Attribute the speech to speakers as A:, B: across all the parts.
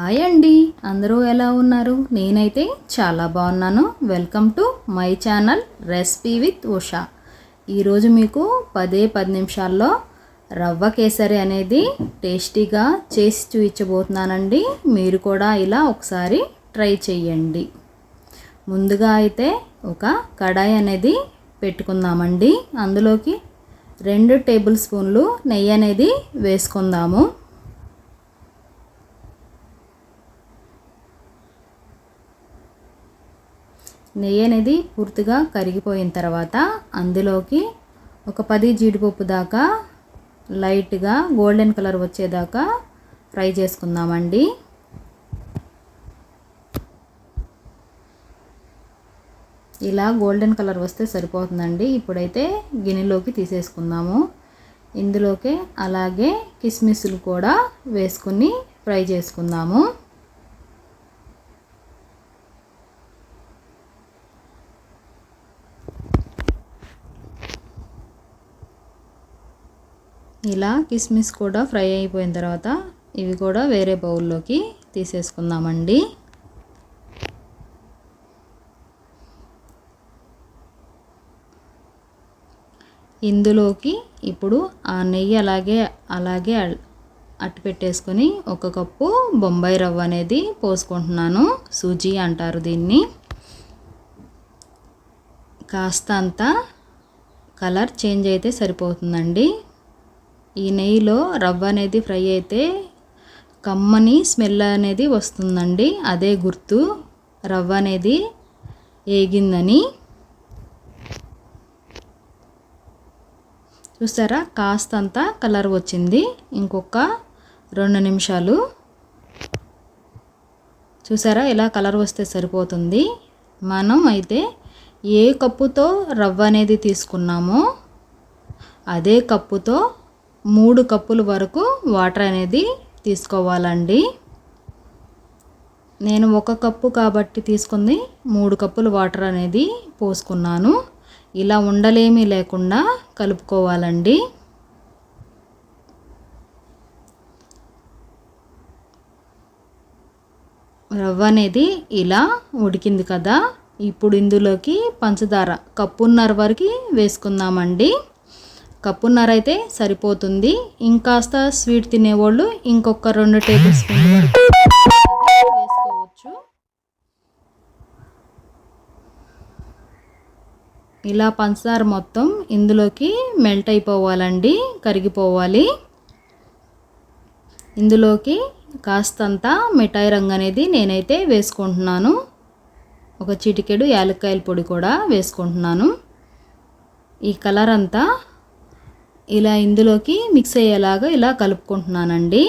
A: Hi అండి. అందరూ ఎలా ఉన్నారు? నేనైతే చాలా బాగున్నాను. Welcome to my channel recipe with Usha ఈరోజు మీకు పదే పది నిమిషాల్లో రవ్వ కేసరి అనేది టేస్టీగా చేసి చూపించబోతున్నానండి మీరు కూడా ఇలా ఒకసారి ట్రై చేయండి విత్ ఉషా ఈరోజు మీకు పదే పది నిమిషాల్లో రవ్వ కేసరి అనేది టేస్టీగా చేసి చూపించబోతున్నానండి. మీరు కూడా ఇలా ఒకసారి ట్రై చేయండి. ముందుగా అయితే ఒక కడాయి అనేది పెట్టుకుందామండి. అందులోకి రెండు టేబుల్ స్పూన్లు నెయ్యి అనేది వేసుకుందాము. నెయ్యి అనేది పూర్తిగా కరిగిపోయిన తర్వాత అందులోకి ఒక పది జీడిపప్పు దాకా లైట్గా గోల్డెన్ కలర్ వచ్చేదాకా ఫ్రై చేసుకుందామండి. ఇలా గోల్డెన్ కలర్ వస్తే సరిపోతుందండి. ఇప్పుడైతే గిన్నెలోకి తీసేసుకుందాము. ఇందులోకి అలాగే కిస్మిస్లు కూడా వేసుకుని ఫ్రై చేసుకుందాము. ఇలా కిస్మిస్ కూడా ఫ్రై అయిపోయిన తర్వాత ఇవి కూడా వేరే బౌల్లోకి తీసేసుకుందామండి. ఇందులోకి ఇప్పుడు ఆ నెయ్యి అలాగే అలాగే అట్టు పెట్టేసుకొని ఒక కప్పు బొంబాయి రవ్వ అనేది పోసుకుంటున్నాను సూజీ అంటారు దీన్ని. కాస్త అంతా కలర్ చేంజ్ అయితే సరిపోతుందండి. ఈ నెయ్యిలో రవ్వ అనేది ఫ్రై అయితే కమ్మని స్మెల్ అనేది వస్తుందండి. అదే గుర్తు. రవ్వ అనేది ఏగిందని. చూసారా కాస్తంత కలర్ వచ్చింది. ఇంకొక రెండు నిమిషాలు. చూసారా? ఇలా కలర్ వస్తే సరిపోతుంది. మనం అయితే ఏ కప్పుతో రవ్వ అనేది తీసుకున్నామో అదే కప్పుతో మూడు కప్పుల వరకు వాటర్ అనేది తీసుకోవాలండి. నేను ఒక కప్పు కాబట్టి తీసుకుంది మూడు కప్పులు వాటర్ అనేది పోసుకున్నాను. ఇలా ఉండలేమీ లేకుండా కలుపుకోవాలండి. రవ్వ అనేది ఇలా ఉడికింది కదా. ఇప్పుడు ఇందులోకి పంచదార కప్పున్నర వరకు వేసుకుందామండి. కప్పున్నర అయితే సరిపోతుంది. ఇంకాస్త స్వీట్ తినేవాళ్ళు ఇంకొక రెండు టేబుల్ స్పూన్ వరకు వేసుకోవచ్చు. ఇలా పంచదార మొత్తం ఇందులోకి మెల్ట్ అయిపోవాలండి కరిగిపోవాలి. ఇందులోకి కాస్తంత మిఠాయి రంగు అనేది నేనైతే వేసుకుంటున్నాను. ఒక చిటికెడు యాలక్కాయల పొడి కూడా వేసుకుంటున్నాను. ఈ కలర్ అంతా ఇలా ఇందులోకి మిక్స్ అయ్యేలాగా ఇలా కలుపుకుంటున్నానండి.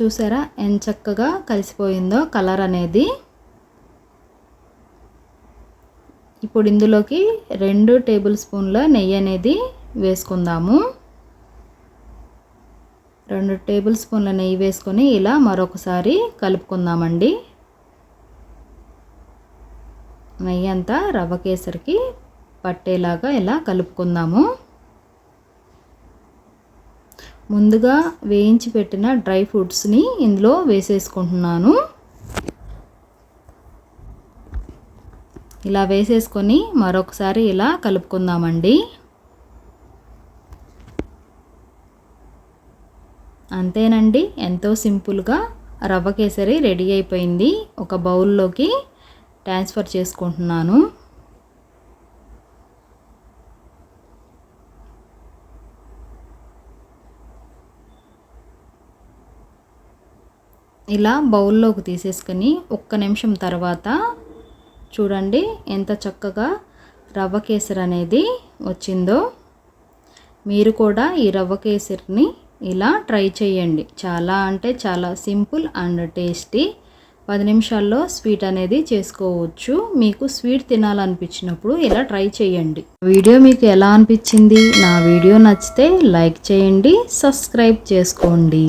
A: చూసారా ఎంత చక్కగా కలిసిపోయిందో కలర్ అనేది. ఇప్పుడు ఇందులోకి రెండు టేబుల్ స్పూన్ల నెయ్యి అనేది వేసుకుందాము. రెండు టేబుల్ స్పూన్ల నెయ్యి వేసుకొని ఇలా మరొకసారి కలుపుకుందామండి. నెయ్యి అంతా రవ్వ కేసరికి పట్టేలాగా ఇలా కలుపుకుందాము. ముందుగా వేయించి పెట్టిన డ్రై ఫ్రూట్స్ని ఇందులో వేసేసుకుంటున్నాను. ఇలా వేసేసుకొని మరొకసారి ఇలా కలుపుకుందామండి. అంతేనండి ఎంతో సింపుల్గా రవ్వ కేసరి రెడీ అయిపోయింది. ఒక బౌల్లోకి ట్రాన్స్ఫర్ చేసుకుంటున్నాను. ఇలా బౌల్లోకి తీసేసుకొని ఒక్క నిమిషం తర్వాత చూడండి ఎంత చక్కగా రవ్వ కేసరి అనేది వచ్చిందో. మీరు కూడా ఈ రవ్వ కేసరిని ఇలా ట్రై చేయండి. చాలా అంటే చాలా సింపుల్ అండ్ టేస్టీ. పది నిమిషాల్లో స్వీట్ అనేది చేసుకోవచ్చు. మీకు స్వీట్ తినాలనిపించినప్పుడు ఇలా ట్రై చేయండి. వీడియో మీకు ఎలా అనిపించింది? నా వీడియో నచ్చితే లైక్ చేయండి సబ్స్క్రైబ్ చేసుకోండి.